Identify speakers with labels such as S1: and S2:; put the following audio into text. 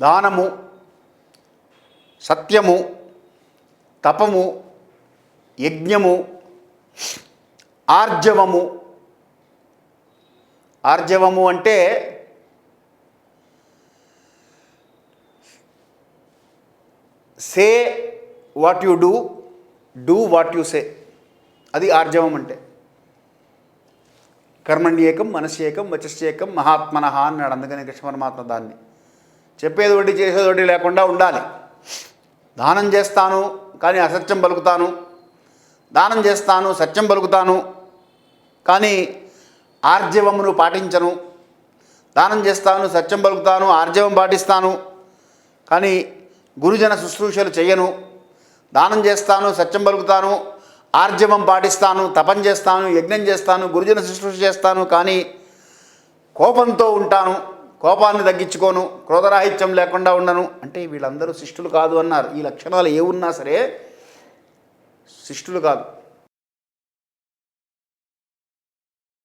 S1: దానము సత్యము తపము యజ్ఞము ఆర్జవము. ఆర్జవము అంటే say what you do do what you say. అది ఆర్జవం అంటే. కర్మణ్యేకం మనస్యేకం వచస్యేకం మహాత్మన అన్నాడు. అందుకని కృష్ణ పరమాత్మ దాన్ని. చెప్పేది ఒకటి చేసేది ఒకటి లేకుండా ఉండాలి. దానం చేస్తాను కానీ అసత్యం పలుకుతాను. దానం చేస్తాను సత్యం పలుకుతాను కానీ ఆర్జవమును పాటించను. దానం చేస్తాను సత్యం పలుకుతాను ఆర్జవం పాటిస్తాను కానీ గురుజన శుశ్రూషలు చేయను దానం చేస్తాను సత్యం పలుకుతాను ఆర్జవం పాటిస్తాను తపం చేస్తాను యజ్ఞం చేస్తాను గురుజన శుశ్రూష చేస్తాను కానీ కోపంతో ఉంటాను. కోపాన్ని తగ్గించుకోను క్రోధరాహిత్యం లేకుండా ఉండను. అంటే వీళ్ళందరూ శిష్టులు కాదు అన్నారు. ఈ లక్షణాలు ఏ ఉన్నా సరే శిష్టులు కాదు.